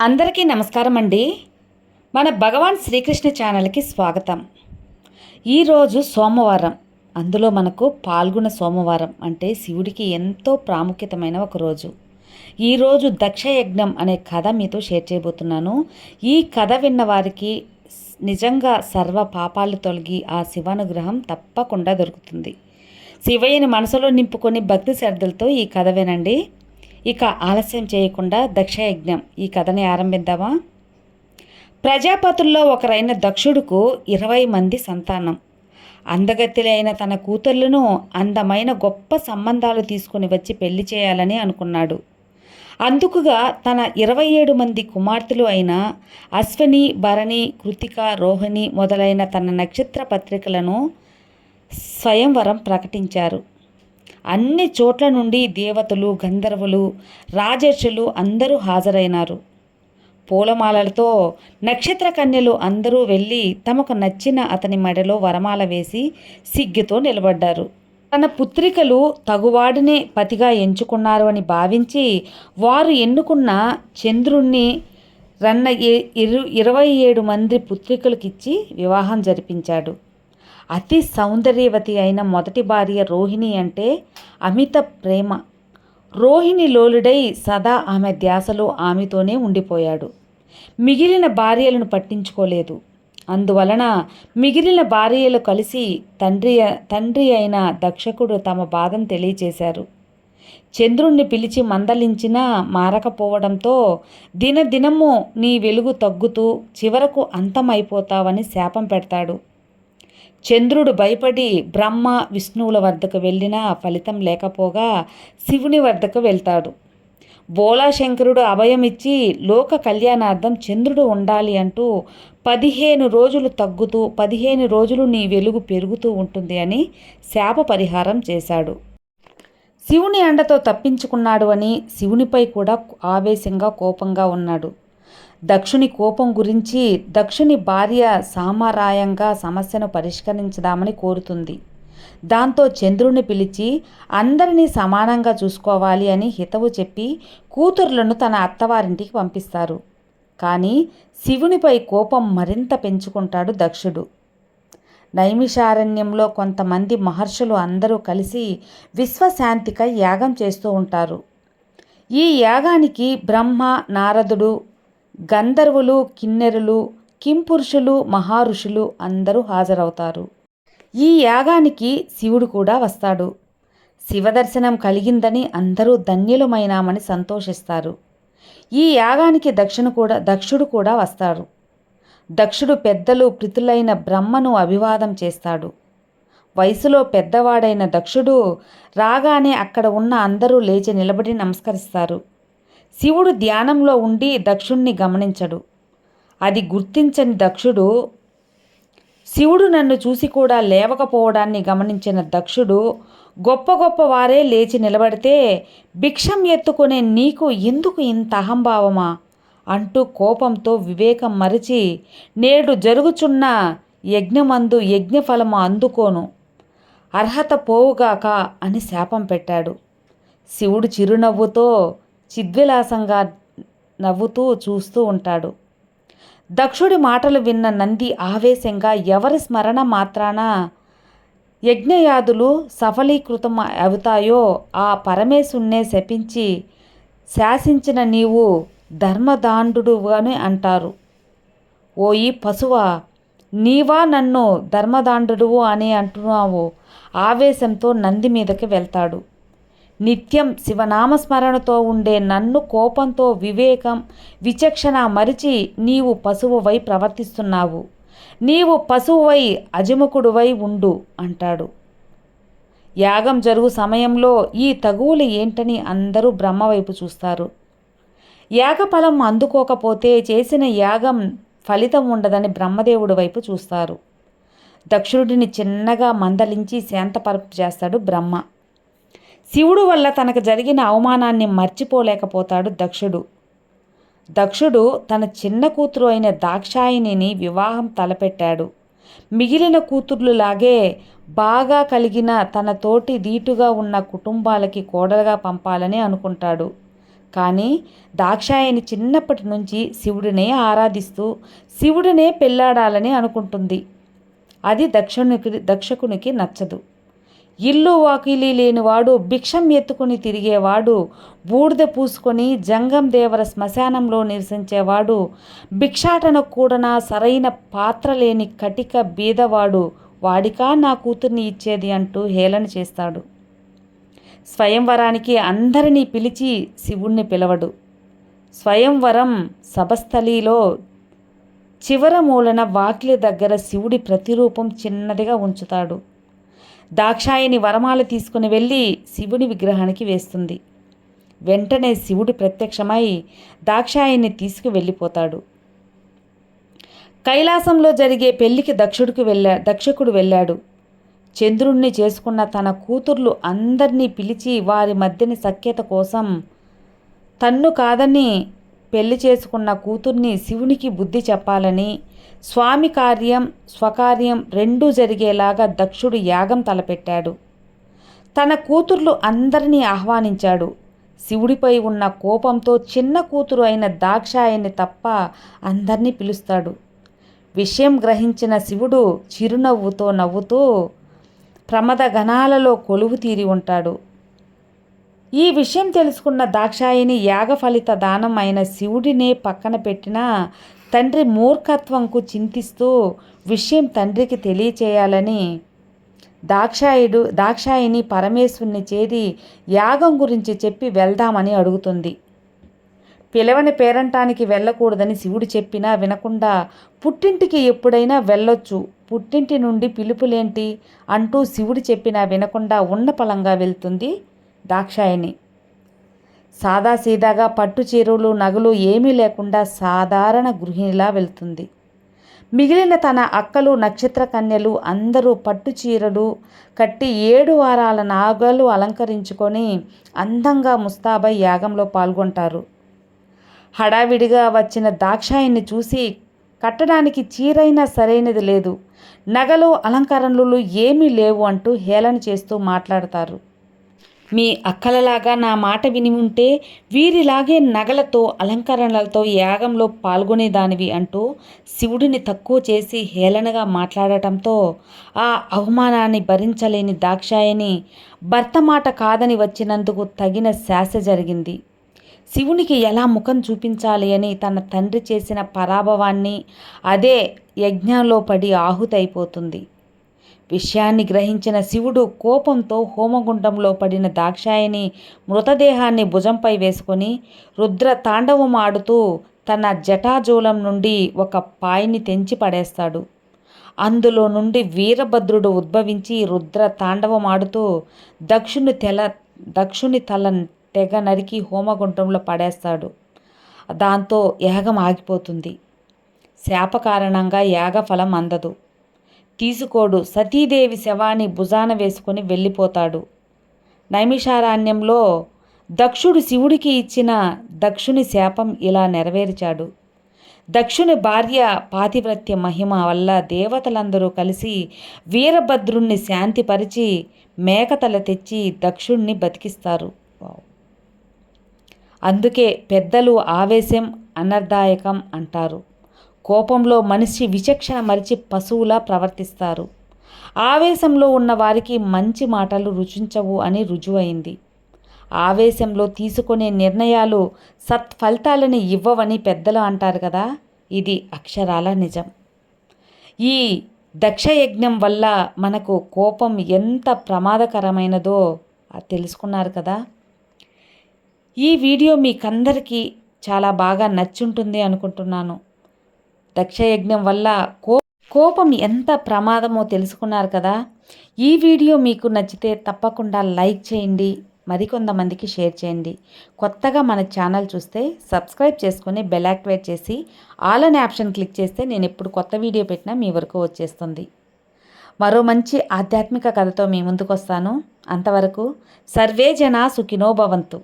అందరికీ నమస్కారం అండి. మన భగవాన్ శ్రీకృష్ణ ఛానల్కి స్వాగతం. ఈరోజు సోమవారం. అందులో మనకు పాల్గొన సోమవారం అంటే శివుడికి ఎంతో ప్రాముఖ్యతమైన ఒక రోజు. ఈరోజు దక్షయజ్ఞం అనే కథ మీతో షేర్ చేయబోతున్నాను. ఈ కథ విన్న వారికి నిజంగా సర్వ పాపాలు తొలగి ఆ శివానుగ్రహం తప్పకుండా దొరుకుతుంది. శివయ్యని మనసులో నింపుకొని భక్తి శ్రద్ధలతో ఈ కథ వినండి. ఇక ఆలస్యం చేయకుండా దక్షయజ్ఞం. ఈ కథని ఆరంభిద్దామా? ప్రజాపతుల్లో ఒకరైన దక్షుడుకు ఇరవై మంది సంతానం. అందగత్తెలైన తన కూతుర్లను అందమైన గొప్ప సంబంధాలు తీసుకుని వచ్చి పెళ్ళి చేయాలని అనుకున్నాడు. అందుకుగా తన ఇరవై ఏడు మంది కుమార్తెలు అయిన అశ్వని భరణి కృతిక రోహిణి మొదలైన తన నక్షత్ర పత్రికలను స్వయంవరం ప్రకటించారు. అన్ని చోట్ల నుండి దేవతలు గంధర్వులు రాజర్షులు అందరూ హాజరైనారు. పూలమాలలతో నక్షత్ర కన్యలు అందరూ వెళ్ళి తమకు నచ్చిన అతని మెడలో వరమాల వేసి సిగ్గుతో నిలబడ్డారు. తన పుత్రికలు తగువాడినే పతిగా ఎంచుకున్నారు అని భావించి వారు ఎన్నుకున్న చంద్రుణ్ణి రన్న ఇరు ఇరవై ఏడు మంది పుత్రికలకిచ్చి వివాహం జరిపించాడు. అతి సౌందర్యవతి అయిన మొదటి భార్య రోహిణి అంటే అమిత ప్రేమ. రోహిణి లోలుడై సదా ఆమె ధ్యాసలో ఆమెతోనే ఉండిపోయాడు. మిగిలిన భార్యలను పట్టించుకోలేదు. అందువలన మిగిలిన భార్యలు కలిసి తండ్రి తండ్రి అయిన దక్షకుడు తమ బాధను తెలియచేశారు. చంద్రుణ్ణి పిలిచి మందలించినా మారకపోవడంతో దినదినము నీ వెలుగు తగ్గుతూ చివరకు అంతమైపోతావని శాపం పెడతాడు. చంద్రుడు భయపడి బ్రహ్మ విష్ణువుల వద్దకు వెళ్ళినా ఫలితం లేకపోగా శివుని వద్దకు వెళ్తాడు. బోళాశంకరుడు అభయమిచ్చి లోక కళ్యాణార్థం చంద్రుడు ఉండాలి అంటూ పదిహేను రోజులు తగ్గుతూ పదిహేను రోజులు నీ వెలుగు పెరుగుతూ ఉంటుంది అని శాప పరిహారం చేశాడు. శివుని అండతో తప్పించుకున్నాడు అని శివునిపై కూడా ఆవేశంగా కోపంగా ఉన్నాడు. దక్షుని కోపం గురించి దక్షుని భార్య సామరాయంగా సమస్యను పరిష్కరించదామని కోరుతుంది. దాంతో చంద్రుని పిలిచి అందరినీ సమానంగా చూసుకోవాలి అని హితవు చెప్పి కూతుర్లను తన అత్తవారింటికి పంపిస్తారు. కానీ శివునిపై కోపం మరింత పెంచుకుంటాడు దక్షుడు. నైమిషారణ్యంలో కొంతమంది మహర్షులు అందరూ కలిసి విశ్వశాంతికై యాగం చేస్తూ ఉంటారు. ఈ యాగానికి బ్రహ్మ నారదుడు గంధర్వులు కిన్నెరులు కింపురుషులు మహారుషులు అందరూ హాజరవుతారు. ఈ యాగానికి శివుడు కూడా వస్తాడు. శివదర్శనం కలిగిందని అందరూ ధన్యులమైనామని సంతోషిస్తారు. ఈ యాగానికి దక్షిణ కూడా దక్షుడు కూడా వస్తాడు దక్షుడు పెద్దలు ప్రితులైన బ్రహ్మను అభివాదం చేస్తాడు. వయసులో పెద్దవాడైన దక్షుడు రాగానే అక్కడ ఉన్న అందరూ లేచి నిలబడి నమస్కరిస్తారు. శివుడు ధ్యానంలో ఉండి దక్షుణ్ణి గమనించడు. అది గుర్తించని దక్షుడు శివుడు నన్ను చూసి కూడా లేవకపోవడాన్ని గమనించిన దక్షుడు గొప్ప గొప్ప వారే లేచి నిలబడితే భిక్షం ఎత్తుకునే నీకు ఎందుకు ఇంత అహంభావమా? అంటూ కోపంతో వివేకం మరిచి నేడు జరుగుచున్న యజ్ఞమందు యజ్ఞఫలము అందుకోను. అర్హత పోవుగాక అని శాపం పెట్టాడు. శివుడు చిరునవ్వుతో చిద్విలాసంగా నవ్వుతూ చూస్తూ ఉంటాడు. దక్షుడి మాటలు విన్న నంది ఆవేశంగా ఎవరి స్మరణ మాత్రాన యజ్ఞయాదులు సఫలీకృతం అవుతాయో ఆ పరమేశుణ్ణే శపించి శాసించిన నీవు ధర్మదాండు అని అంటారు. ఓయి పశువ నీవా నన్ను ధర్మదాండు అని అంటున్నావు. ఆవేశంతో నంది మీదకి వెళ్తాడు. నిత్యం శివనామస్మరణతో ఉండే నన్ను కోపంతో వివేకం విచక్షణ మరిచి నీవు పశువువై ప్రవర్తిస్తున్నావు. నీవు పశువువై అజముకుడువై ఉండు అంటాడు. యాగం జరుగు సమయంలో ఈ తగువులు ఏంటని అందరూ బ్రహ్మవైపు చూస్తారు. యాగఫలం అందుకోకపోతే చేసిన యాగం ఫలితం ఉండదని బ్రహ్మదేవుడి వైపు చూస్తారు. దక్షుడిని చిన్నగా మందలించి శాంతపరపు చేస్తాడు బ్రహ్మ. శివుడు వల్ల తనకు జరిగిన అవమానాన్ని మర్చిపోలేకపోతాడు దక్షుడు. దక్షుడు తన చిన్న కూతురు అయిన దాక్షాయినిని వివాహం తలపెట్టాడు. మిగిలిన కూతుర్లులాగే బాగా కలిగిన తన తోటి దీటుగా ఉన్న కుటుంబాలకి కోడలుగా పంపాలని అనుకుంటాడు. కానీ దాక్షాయని చిన్నప్పటి నుంచి శివుడినే ఆరాధిస్తూ శివుడినే పెళ్ళాడాలని అనుకుంటుంది. అది దక్షునికి దక్షకునికి నచ్చదు. ఇల్లు వాకిలి లేనివాడు భిక్షం ఎత్తుకుని తిరిగేవాడు బూడిద పూసుకొని జంగం దేవర శ్మశానంలో నివసించేవాడు భిక్షాటన కూడన సరైన పాత్ర లేని కటిక బీదవాడు వాడికా నా కూతుర్ని ఇచ్చేది అంటూ హేళన చేస్తాడు. స్వయంవరానికి అందరినీ పిలిచి శివుణ్ణి పిలవడు. స్వయంవరం సభస్థలిలో చివర మూలన వాకిలి దగ్గర శివుడి ప్రతిరూపం చిన్నదిగా ఉంచుతాడు. దాక్షాయిని వరమాల తీసుకుని వెళ్ళి శివుని విగ్రహానికి వేస్తుంది. వెంటనే శివుడు ప్రత్యక్షమై దాక్షాయని తీసుకు వెళ్ళిపోతాడు. కైలాసంలో జరిగే పెళ్ళికి దక్షుడికి వెళ్ళా దక్షకుడు వెళ్ళాడు. చంద్రుణ్ణి చేసుకున్న తన కూతుర్లు అందరినీ పిలిచి వారి మధ్యని సఖ్యత కోసం తన్ను కాదని పెళ్ళి చేసుకున్న కూతుర్ని శివునికి బుద్ధి చెప్పాలని స్వామి కార్యం స్వకార్యం రెండూ జరిగేలాగా దక్షుడు యాగం తలపెట్టాడు. తన కూతుర్లు అందరినీ ఆహ్వానించాడు. శివుడిపై ఉన్న కోపంతో చిన్న కూతురు అయిన దాక్షాయని తప్ప అందరినీ పిలుస్తాడు. విషయం గ్రహించిన శివుడు చిరునవ్వుతో నవ్వుతూ ప్రమద గణాలలో కొలువు తీరి ఉంటాడు. ఈ విషయం తెలుసుకున్న దాక్షాయిని యాగ ఫలిత దానం అయిన శివుడినే పక్కన పెట్టిన తండ్రి మూర్ఖత్వంకు చింతిస్తూ విషయం తండ్రికి తెలియచేయాలని దాక్షాయుడు దాక్షాయిని పరమేశ్వరుని చేరి యాగం గురించి చెప్పి వెళ్దామని అడుగుతుంది. పిలవని పేరంటానికి వెళ్ళకూడదని శివుడు చెప్పినా వినకుండా పుట్టింటికి ఎప్పుడైనా వెళ్ళొచ్చు పుట్టింటి నుండి పిలుపులేంటి? అంటూ శివుడు చెప్పినా వినకుండా ఉన్నపలంగా వెళ్తుంది. దాక్షాయిని సాదాసీదాగా పట్టు చీరలు నగలు ఏమీ లేకుండా సాధారణ గృహిణిలా వెళ్తుంది. మిగిలిన తన అక్కలు నక్షత్ర కన్యలు అందరూ పట్టు చీరలు కట్టి ఏడు వారాల నాగలు అలంకరించుకొని అందంగా ముస్తాబై యాగంలో పాల్గొంటారు. హడావిడిగా వచ్చిన దాక్షాయిని చూసి కట్టడానికి చీరైనా సరైనది లేదు. నగలు అలంకరణలు ఏమీ లేవు అంటూ హేళన చేస్తూ మాట్లాడతారు. మీ అక్కలలాగా నా మాట విని ఉంటే వీరిలాగే నగలతో అలంకరణలతో యాగంలో పాల్గొనేదానివి అంటూ శివుడిని తక్కువ చేసి హేళనగా మాట్లాడటంతో ఆ అవమానాన్ని భరించలేని దాక్షాయని భర్త మాట కాదని వచ్చినందుకు తగిన శాస జరిగింది. శివునికి ఎలా ముఖం చూపించాలి అని తన తండ్రి చేసిన పరాభవాన్ని అదే యజ్ఞంలో పడి ఆహుతైపోతుంది. విషయాన్ని గ్రహించిన శివుడు కోపంతో హోమగుండంలో పడిన దాక్షాయిని మృతదేహాన్ని భుజంపై వేసుకొని రుద్ర తాండవం ఆడుతూ తన జటాజూలం నుండి ఒక పాయిని తెంచి పడేస్తాడు. అందులో నుండి వీరభద్రుడు ఉద్భవించి రుద్ర తాండవం ఆడుతూ దక్షుని తెల దక్షుని తల తెగ నరికి హోమగుండంలో పడేస్తాడు. దాంతో యాగం ఆగిపోతుంది. శాప కారణంగా యాగఫలం అందదు. తీసుకోడు. సతీదేవి శవాన్ని భుజాన వేసుకొని వెళ్ళిపోతాడు. నైమిషారణ్యంలో దక్షుడు శివుడికి ఇచ్చిన దక్షుని శాపం ఇలా నెరవేర్చాడు. దక్షుని భార్య పాతివ్రత్య మహిమ వల్ల దేవతలందరూ కలిసి వీరభద్రుణ్ణి శాంతిపరిచి మేకతల తెచ్చి దక్షుణ్ణి బతికిస్తారు. అందుకే పెద్దలు ఆవేశం అనర్దాయకం అంటారు. కోపంలో మనిషి విచక్షణ మరిచి పశువులా ప్రవర్తిస్తారు. ఆవేశంలో ఉన్న వారికి మంచి మాటలు రుచించవు అని రుజువైంది. ఆవేశంలో తీసుకునే నిర్ణయాలు సత్ఫలితాలని ఇవ్వవని పెద్దలు అంటారు కదా ఇది అక్షరాల నిజం. ఈ దక్షయజ్ఞం వల్ల మనకు కోపం ఎంత ప్రమాదకరమైనదో తెలుసుకున్నారు కదా. ఈ వీడియో మీకందరికీ చాలా బాగా నచ్చుంటుంది అనుకుంటున్నాను. దక్షయజ్ఞం వల్ల కో కోపం ఎంత ప్రమాదమో తెలుసుకున్నారు కదా? ఈ వీడియో మీకు నచ్చితే తప్పకుండా లైక్ చేయండి మరికొంతమందికి షేర్ చేయండి. కొత్తగా మన ఛానల్ చూస్తే సబ్స్క్రైబ్ చేసుకుని బెల్ యాక్టివేట్ చేసి ఆల్ అనే ఆప్షన్ క్లిక్ చేస్తే నేను ఎప్పుడు కొత్త వీడియో పెట్టినా మీ వరకు వచ్చేస్తుంది. మరో మంచి ఆధ్యాత్మిక కథతో మీ ముందుకు వస్తాను అంతవరకు సర్వే జనా సుఖినో భవంతు.